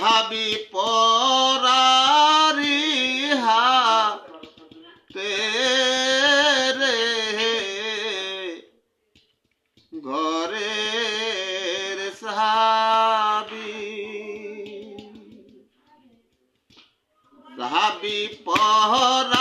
হাবি পরারি তে রে ঘরের সাহাবি। সাহাবি পহরা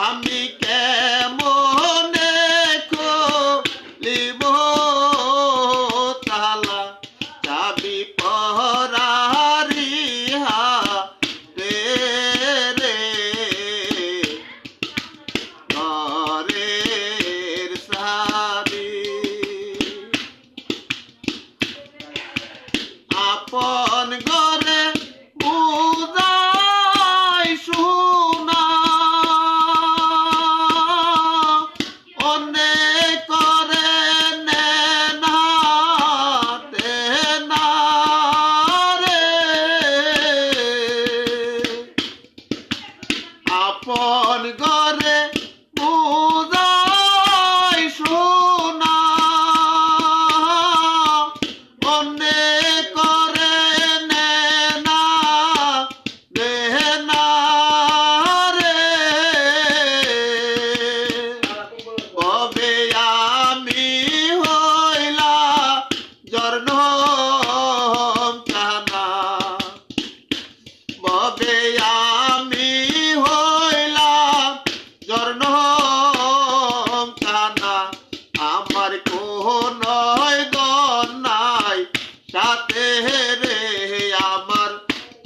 আমি কেমনে কলিব তালা? চাবি পহরা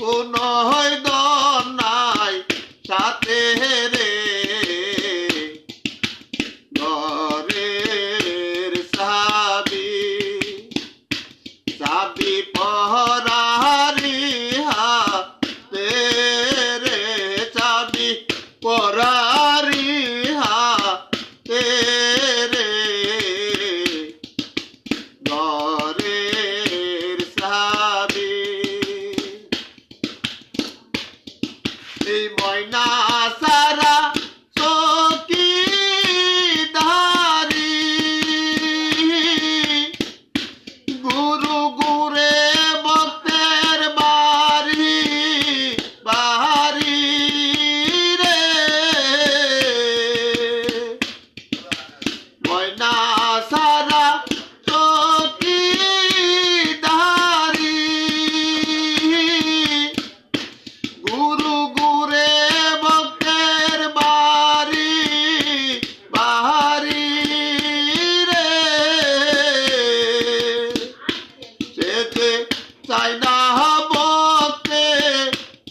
কোনো নাই সাথে রে। ঘরের সাবি সাবি পহরারি হাতে রে চাবি পরারি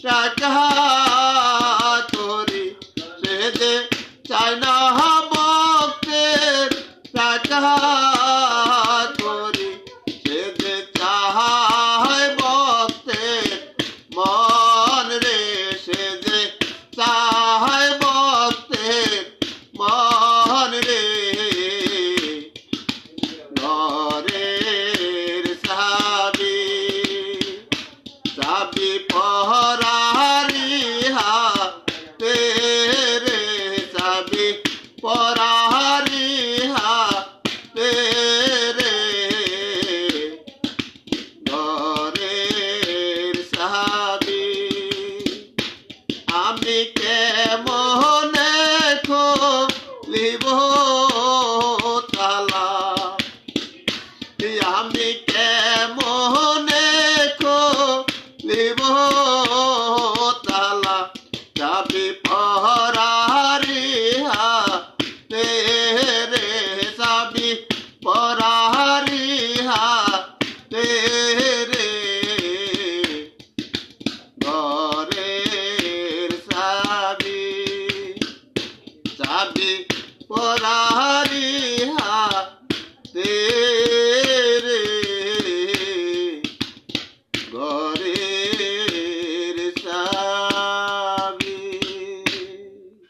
shaka তেরে ঘরের সাহাবি আমি কেমন